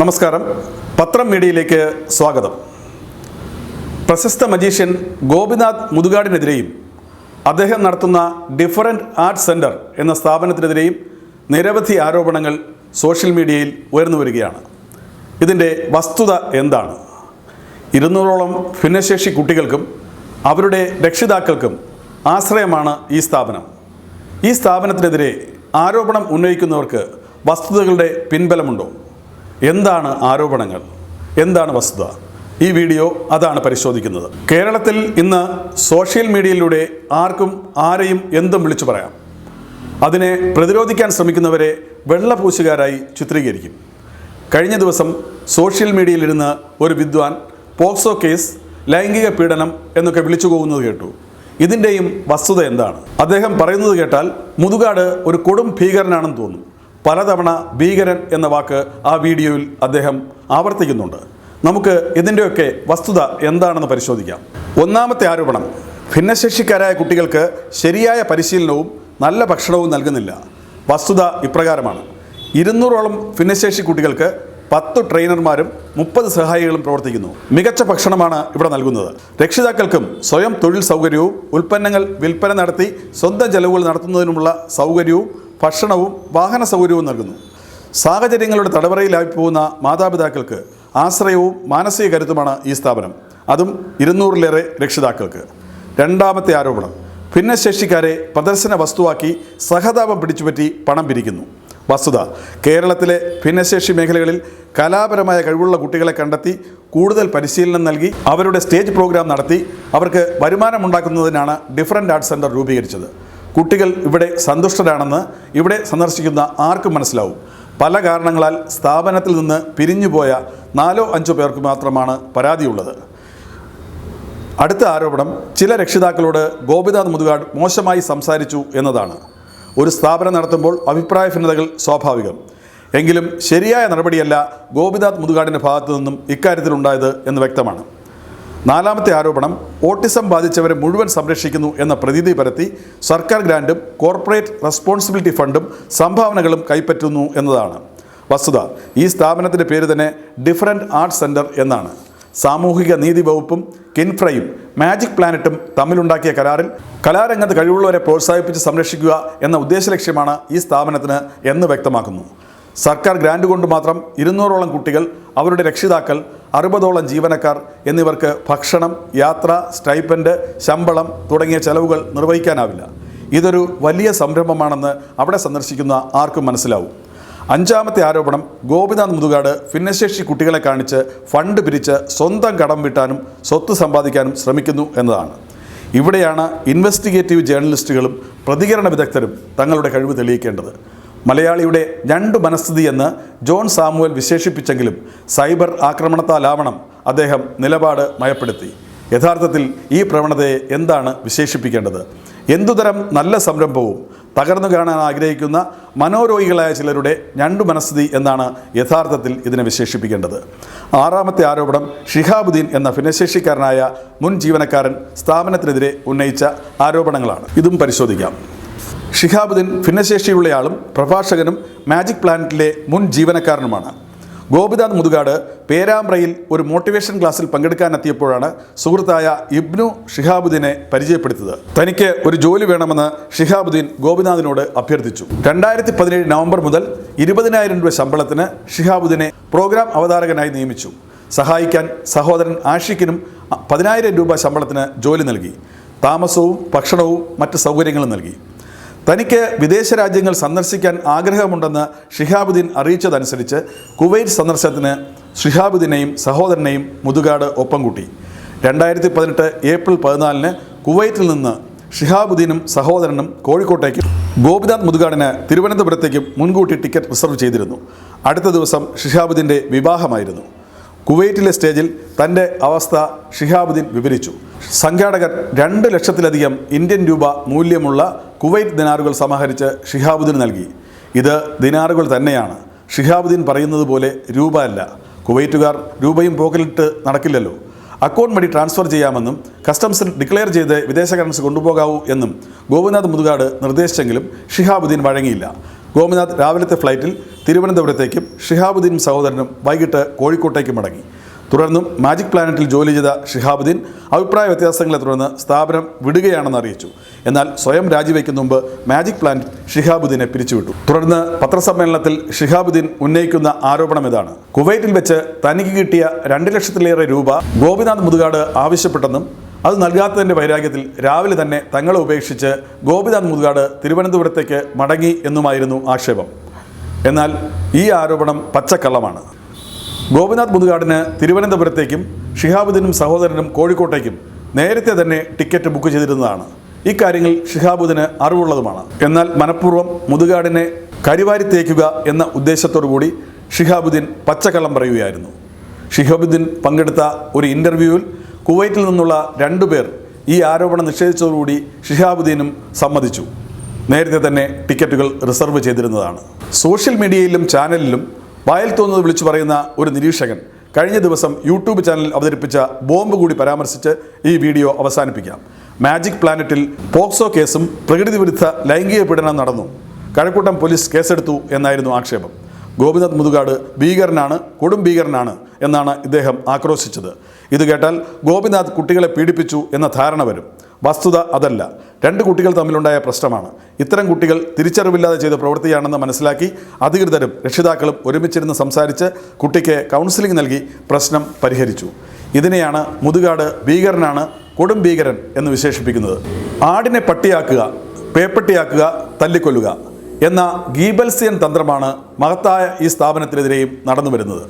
നമസ്കാരം. പത്രം മീഡിയയിലേക്ക് സ്വാഗതം. പ്രശസ്ത മജീഷ്യൻ ഗോപിനാഥ് മുതുകാടിനെതിരെയും അദ്ദേഹം നടത്തുന്ന ഡിഫറന്റ് ആർട്സ് സെന്റർ എന്ന സ്ഥാപനത്തിനെതിരെയും നിരവധി ആരോപണങ്ങൾ സോഷ്യൽ മീഡിയയിൽ ഉയർന്നു വരികയാണ്. ഇതിന്റെ വസ്തുത എന്താണ്? ഇരുന്നൂറോളം ഭിന്നശേഷി കുട്ടികൾക്കും അവരുടെ രക്ഷിതാക്കൾക്കും ആശ്രയമാണ് ഈ സ്ഥാപനം. ഈ സ്ഥാപനത്തിനെതിരെ ആരോപണം ഉന്നയിക്കുന്നവർക്ക് വസ്തുതകളുടെ പിൻബലമുണ്ടോ? എന്താണ് ആരോപണങ്ങൾ? എന്താണ് വസ്തുത? ഈ വീഡിയോ അതാണ് പരിശോധിക്കുന്നത്. കേരളത്തിൽ ഇന്ന് സോഷ്യൽ മീഡിയയിലൂടെ ആർക്കും ആരെയും എന്തും വിളിച്ചു പറയാം. അതിനെ പ്രതിരോധിക്കാൻ ശ്രമിക്കുന്നവരെ വെള്ളപൂശുകാരായി ചിത്രീകരിക്കും. കഴിഞ്ഞ ദിവസം സോഷ്യൽ മീഡിയയിലിരുന്ന് ഒരു വിദ്വാൻ പോക്സോ കേസ് ലൈംഗിക പീഡനം എന്നൊക്കെ വിളിച്ചു പോകുന്നത് കേട്ടു. ഇതിന്റെയും വസ്തുത എന്താണ്? അദ്ദേഹം പറയുന്നത് കേട്ടാൽ മുതുകാട് ഒരു കൊടും ഭീകരനാണെന്ന് തോന്നും. പലതവണ ഭീകരൻ എന്ന വാക്ക് ആ വീഡിയോയിൽ അദ്ദേഹം ആവർത്തിക്കുന്നുണ്ട്. നമുക്ക് ഇതിന്റെയൊക്കെ വസ്തുത എന്താണെന്ന് പരിശോധിക്കാം. ഒന്നാമത്തെ ആരോപണം ഭിന്നശേഷിക്കാരായ കുട്ടികൾക്ക് ശരിയായ പരിശീലനവും നല്ല ഭക്ഷണവും നൽകുന്നില്ല. വസ്തുത ഇപ്രകാരമാണ്. ഇരുന്നൂറോളം ഭിന്നശേഷി കുട്ടികൾക്ക് പത്ത് ട്രെയിനർമാരും മുപ്പത് സഹായികളും പ്രവർത്തിക്കുന്നു. മികച്ച ഭക്ഷണമാണ് ഇവിടെ നൽകുന്നത്. രക്ഷിതാക്കൾക്കും സ്വയം തൊഴിൽ സൗകര്യവും ഉൽപ്പന്നങ്ങൾ വിൽപ്പന നടത്തി സ്വന്തം ചെലവുകൾ നടത്തുന്നതിനുമുള്ള സൗകര്യവും ഭക്ഷണവും വാഹന സൗകര്യവും നൽകുന്നു. സാഹചര്യങ്ങളുടെ തടവറയിലായി പോകുന്ന മാതാപിതാക്കൾക്ക് ആശ്രയവും മാനസിക കരുത്തുമാണ് ഈ സ്ഥാപനം. അതും ഇരുന്നൂറിലേറെ രക്ഷിതാക്കൾക്ക്. രണ്ടാമത്തെ ആരോപണം ഭിന്നശേഷിക്കാരെ പ്രദർശന വസ്തുവാക്കി സഹതാപം പിടിച്ചുപറ്റി പണം പിരിക്കുന്നു. വസ്തുത കേരളത്തിലെ ഭിന്നശേഷി മേഖലകളിൽ കലാപരമായ കഴിവുള്ള കുട്ടികളെ കണ്ടെത്തി കൂടുതൽ പരിശീലനം നൽകി അവരുടെ സ്റ്റേജ് പ്രോഗ്രാം നടത്തി അവർക്ക് വരുമാനമുണ്ടാക്കുന്നതിനാണ് ഡിഫറന്റ് ആർട്ട് സെന്റർ രൂപീകരിച്ചത്. കുട്ടികൾ ഇവിടെ സന്തുഷ്ടരാണെന്ന് ഇവിടെ സന്ദർശിക്കുന്ന ആർക്കും മനസ്സിലാവും. പല കാരണങ്ങളാൽ സ്ഥാപനത്തിൽ നിന്ന് പിരിഞ്ഞുപോയ നാലോ അഞ്ചോ പേർക്ക് മാത്രമാണ് പരാതിയുള്ളത്. അടുത്ത ആരോപണം ചില രക്ഷിതാക്കളോട് ഗോപിനാഥ് മുതുകാട് മോശമായി സംസാരിച്ചു എന്നതാണ്. ഒരു സ്ഥാപനം നടത്തുമ്പോൾ അഭിപ്രായ ഭിന്നതകൾ സ്വാഭാവികം. എങ്കിലും ശരിയായ നടപടിയല്ല ഗോപിനാഥ് മുതുകാടിന്റെ ഭാഗത്തു നിന്നും ഇക്കാര്യത്തിലുണ്ടായത് എന്ന് വ്യക്തമാണ്. നാലാമത്തെ ആരോപണം ഓട്ടിസം ബാധിച്ചവരെ മുഴുവൻ സംരക്ഷിക്കുന്നു എന്ന പ്രതീതി പരത്തി സർക്കാർ ഗ്രാൻഡും കോർപ്പറേറ്റ് റെസ്പോൺസിബിലിറ്റി ഫണ്ടും സംഭാവനകളും കൈപ്പറ്റുന്നു എന്നതാണ്. വസ്തുത ഈ സ്ഥാപനത്തിന്റെ പേര് തന്നെ ഡിഫറന്റ് ആർട്സ് സെന്റർ എന്നാണ്. സാമൂഹിക നീതി വകുപ്പും കിൻഫ്രയും മാജിക് പ്ലാനറ്റും തമ്മിലുണ്ടാക്കിയ കരാറിൽ കലാരംഗത്ത് കഴിവുള്ളവരെ പ്രോത്സാഹിപ്പിച്ച് സംരക്ഷിക്കുക എന്ന ഉദ്ദേശലക്ഷ്യമാണ് ഈ സ്ഥാപനത്തിന് എന്ന് വ്യക്തമാക്കുന്നു. സർക്കാർ ഗ്രാൻഡ് കൊണ്ട് മാത്രം ഇരുന്നൂറോളം കുട്ടികൾ അവരുടെ രക്ഷിതാക്കൾ അറുപതോളം ജീവനക്കാർ എന്നിവർക്ക് ഭക്ഷണം യാത്ര സ്റ്റൈപ്പൻഡ് ശമ്പളം തുടങ്ങിയ ചെലവുകൾ നിർവഹിക്കാനാവില്ല. ഇതൊരു വലിയ സംരംഭമാണെന്ന് അവിടെ സന്ദർശിക്കുന്ന ആർക്കും മനസ്സിലാവും. അഞ്ചാമത്തെ ആരോപണം ഗോപിനാഥ് മുതുകാട് ഭിന്നശേഷി കുട്ടികളെ കാണിച്ച് ഫണ്ട് പിരിച്ച് സ്വന്തം കടം വിട്ടാനും സ്വത്ത് സമ്പാദിക്കാനും ശ്രമിക്കുന്നു എന്നതാണ്. ഇവിടെയാണ് ഇൻവെസ്റ്റിഗേറ്റീവ് ജേർണലിസ്റ്റുകളും പ്രതികരണ വിദഗ്ധരും തങ്ങളുടെ കഴിവ് തെളിയിക്കേണ്ടത്. മലയാളിയുടെ രണ്ട് മനസ്ഥിതി എന്ന് ജോൺ സാമുവൽ വിശേഷിപ്പിച്ചെങ്കിലും സൈബർ ആക്രമണത്താലാവണം അദ്ദേഹം നിലപാട് മയപ്പെടുത്തി. യഥാർത്ഥത്തിൽ ഈ പ്രവണതയെ എന്താണ് വിശേഷിപ്പിക്കേണ്ടത്? എന്തുതരം നല്ല സംരംഭവും തകർന്നു കാണാൻ ആഗ്രഹിക്കുന്ന മനോരോഗികളായ ചിലരുടെ ഞണ്ടു മനസ്ഥിതി എന്നാണ് യഥാർത്ഥത്തിൽ ഇതിനെ വിശേഷിപ്പിക്കേണ്ടത്. ആറാമത്തെ ആരോപണം ഷിഹാബുദ്ദീൻ എന്ന ഭിന്നശേഷിക്കാരനായ മുൻ ജീവനക്കാരൻ സ്ഥാപനത്തിനെതിരെ ഉന്നയിച്ച ആരോപണങ്ങളാണ്. ഇതും പരിശോധിക്കാം. ഷിഹാബുദ്ദീൻ ഭിന്നശേഷിയുള്ളയാളും പ്രഭാഷകനും മാജിക് പ്ലാനറ്റിലെ മുൻ ജീവനക്കാരനുമാണ്. ഗോപിനാഥ് മുതുകാട് പേരാമ്പ്രയിൽ ഒരു മോട്ടിവേഷൻ ക്ലാസ്സിൽ പങ്കെടുക്കാനെത്തിയപ്പോഴാണ് സുഹൃത്തായ ഇബ്നു ഷിഹാബുദ്ദീനെ പരിചയപ്പെടുത്തിയത്. തനിക്ക് ഒരു ജോലി വേണമെന്ന് ഷിഹാബുദ്ദീൻ ഗോപിനാഥിനോട് അഭ്യർത്ഥിച്ചു. രണ്ടായിരത്തി പതിനേഴ് നവംബർ മുതൽ ഇരുപതിനായിരം രൂപ ശമ്പളത്തിന് ഷിഹാബുദ്ദീനെ പ്രോഗ്രാം അവതാരകനായി നിയമിച്ചു. സഹായിക്കാൻ സഹോദരൻ ആഷിഖിനും പതിനായിരം രൂപ ശമ്പളത്തിന് ജോലി നൽകി. താമസവും ഭക്ഷണവും മറ്റ് സൗകര്യങ്ങളും നൽകി. തനിക്ക് വിദേശ രാജ്യങ്ങൾ സന്ദർശിക്കാൻ ആഗ്രഹമുണ്ടെന്ന് ഷിഹാബുദ്ദീൻ അറിയിച്ചതനുസരിച്ച് കുവൈറ്റ് സന്ദർശനത്തിന് ഷിഹാബുദ്ദീനെയും സഹോദരനെയും മുതുകാട് ഒപ്പം കൂട്ടി രണ്ടായിരത്തി പതിനെട്ട് ഏപ്രിൽ പതിനാലിന് കുവൈറ്റിൽ നിന്ന് ഷിഹാബുദ്ദീനും സഹോദരനും കോഴിക്കോട്ടേക്കും ഗോപിനാഥ് മുതുകാടിന് തിരുവനന്തപുരത്തേക്കും മുൻകൂട്ടി ടിക്കറ്റ് റിസർവ് ചെയ്തിരുന്നു. അടുത്ത ദിവസം ഷിഹാബുദ്ദീന്റെ വിവാഹമായിരുന്നു. കുവൈറ്റിലെ സ്റ്റേജിൽ തന്റെ അവസ്ഥ ഷിഹാബുദ്ദീൻ വിവരിച്ചു. സംഘാടകർ രണ്ട് ലക്ഷത്തിലധികം ഇന്ത്യൻ രൂപ മൂല്യമുള്ള കുവൈറ്റ് ദിനാറുകൾ സമാഹരിച്ച് ഷിഹാബുദ്ദീൻ നൽകി. ഇത് ദിനാറുകൾ തന്നെയാണ്. ഷിഹാബുദ്ദീൻ പറയുന്നത് പോലെ രൂപ അല്ല കുവൈറ്റുകാർ രൂപയും പോക്കലിട്ട് നടക്കില്ലല്ലോ. അക്കൗണ്ട് വഴി ട്രാൻസ്ഫർ ചെയ്യാമെന്നും കസ്റ്റംസിൽ ഡിക്ലെയർ ചെയ്ത് വിദേശ കറൻസി കൊണ്ടുപോകാവൂ എന്നും ഗോപിനാഥ് മുതുകാട് നിർദ്ദേശിച്ചെങ്കിലും ഷിഹാബുദ്ദീൻ വഴങ്ങിയില്ല. ഗോപിനാഥ് രാവിലത്തെ ഫ്ലൈറ്റിൽ തിരുവനന്തപുരത്തേക്കും ഷിഹാബുദ്ദീനും സഹോദരനും വൈകിട്ട് കോഴിക്കോട്ടേക്കും മടങ്ങി. തുടർന്നും മാജിക് പ്ലാനറ്റിൽ ജോലി ചെയ്ത ഷിഹാബുദ്ദീൻ അഭിപ്രായ വ്യത്യാസങ്ങളെ തുടർന്ന് സ്ഥാപനം വിടുകയാണെന്ന് അറിയിച്ചു. എന്നാൽ സ്വയം രാജിവെക്കുന്ന മുമ്പ് മാജിക് പ്ലാനറ്റ് ഷിഹാബുദ്ദീനെ പിരിച്ചുവിട്ടു. തുടർന്ന് പത്രസമ്മേളനത്തിൽ ഷിഹാബുദ്ദീൻ ഉന്നയിക്കുന്ന ആരോപണം ഇതാണ്. കുവൈറ്റിൽ വെച്ച് തനിക്ക് കിട്ടിയ രണ്ട് ലക്ഷത്തിലേറെ രൂപ ഗോപിനാഥ് മുതുകാട് ആവശ്യപ്പെട്ടെന്നും അത് നൽകാത്തതിന്റെ വൈരാഗ്യത്തിൽ രാവിലെ തന്നെ തങ്ങളെ ഉപേക്ഷിച്ച് ഗോപിനാഥ് മുതുകാട് തിരുവനന്തപുരത്തേക്ക് മടങ്ങി എന്നുമായിരുന്നു ആക്ഷേപം. എന്നാൽ ഈ ആരോപണം പച്ചക്കള്ളമാണ്. ഗോപിനാഥ് മുതുകാടിന് തിരുവനന്തപുരത്തേക്കും ഷിഹാബുദ്ദീനും സഹോദരനും കോഴിക്കോട്ടേക്കും നേരത്തെ തന്നെ ടിക്കറ്റ് ബുക്ക് ചെയ്തിരുന്നതാണ്. ഇക്കാര്യങ്ങൾ ഷിഹാബുദ്ദീന് അറിവുള്ളതുമാണ്. എന്നാൽ മനഃപൂർവം മുതുകാടിനെ കരിവാരി തേക്കുക എന്ന ഉദ്ദേശത്തോടു കൂടി ഷിഹാബുദ്ദീൻ പച്ചക്കള്ളം പറയുകയായിരുന്നു. ഷിഹാബുദ്ദീൻ പങ്കെടുത്ത ഒരു ഇന്റർവ്യൂവിൽ കുവൈറ്റിൽ നിന്നുള്ള രണ്ടു പേർ ഈ ആരോപണം നിഷേധിച്ചതോടുകൂടി ഷിഹാബുദ്ദീനും സമ്മതിച്ചു. നേരത്തെ തന്നെ ടിക്കറ്റുകൾ റിസർവ് ചെയ്തിരുന്നതാണ്. സോഷ്യൽ മീഡിയയിലും ചാനലിലും വായിൽ തോന്നുന്നത് വിളിച്ചു പറയുന്ന ഒരു നിരീക്ഷകൻ കഴിഞ്ഞ ദിവസം യൂട്യൂബ് ചാനലിൽ അവതരിപ്പിച്ച ബോംബ് കൂടി പരാമർശിച്ച് ഈ വീഡിയോ അവസാനിപ്പിക്കാം. മാജിക് പ്ലാനറ്റിൽ പോക്സോ കേസും പ്രകൃതി വിരുദ്ധ ലൈംഗിക പീഡനം നടന്നു. കഴക്കൂട്ടം പോലീസ് കേസെടുത്തു എന്നായിരുന്നു ആക്ഷേപം. ഗോപിനാഥ് മുതുകാട് ഭീകരനാണ് കൊടും ഭീകരനാണ് എന്നാണ് ഇദ്ദേഹം ആക്രോശിച്ചത്. ഇത് കേട്ടാൽ ഗോപിനാഥ് കുട്ടികളെ പീഡിപ്പിച്ചു എന്ന ധാരണ വരും. വസ്തുത അതല്ല. രണ്ട് കുട്ടികൾ തമ്മിലുണ്ടായ പ്രശ്നമാണ്. ഇത്തരം കുട്ടികൾ തിരിച്ചറിവില്ലാതെ ചെയ്ത പ്രവൃത്തിയാണെന്ന് മനസ്സിലാക്കി അധികൃതരും രക്ഷിതാക്കളും ഒരുമിച്ചിരുന്ന് സംസാരിച്ച് കുട്ടിക്ക് കൗൺസിലിംഗ് നൽകി പ്രശ്നം പരിഹരിച്ചു. ഇതിനെയാണ് മുതുകാട് ഭീകരനാണ് കൊടും ഭീകരൻ എന്ന് വിശേഷിപ്പിക്കുന്നത്. ആടിനെ പട്ടിയാക്കുക പേപ്പട്ടിയാക്കുക തല്ലിക്കൊല്ലുക. എന്ന ഗീബൽസിയൻ തന്ത്രമാണ് മഹത്തായ ഈ സ്ഥാപനത്തിനെതിരെയും നടന്നു വരുന്നത്.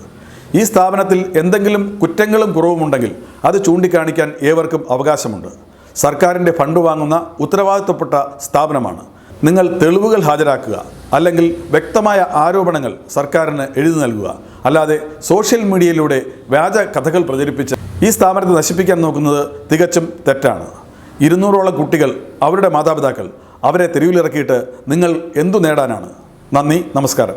ഈ സ്ഥാപനത്തിൽ എന്തെങ്കിലും കുറ്റങ്ങളും കുറവുമുണ്ടെങ്കിൽ അത് ചൂണ്ടിക്കാണിക്കാൻ ഏവർക്കും അവകാശമുണ്ട്. സർക്കാരിന്റെ ഫണ്ട് വാങ്ങുന്ന ഉത്തരവാദിത്വപ്പെട്ട സ്ഥാപനമാണ്. നിങ്ങൾ തെളിവുകൾ ഹാജരാക്കുക അല്ലെങ്കിൽ വ്യക്തമായ ആരോപണങ്ങൾ സർക്കാരിന് എഴുതി നൽകുക. അല്ലാതെ സോഷ്യൽ മീഡിയയിലൂടെ വ്യാജ കഥകൾ പ്രചരിപ്പിച്ച് ഈ സ്ഥാപനത്തെ നശിപ്പിക്കാൻ നോക്കുന്നത് തികച്ചും തെറ്റാണ്. ഇരുന്നൂറോളം കുട്ടികൾ അവരുടെ മാതാപിതാക്കൾ അവരെ തെരുവിലിറക്കിയിട്ട് നിങ്ങൾ എന്തു നേടാനാണ്? നന്ദി നമസ്കാരം.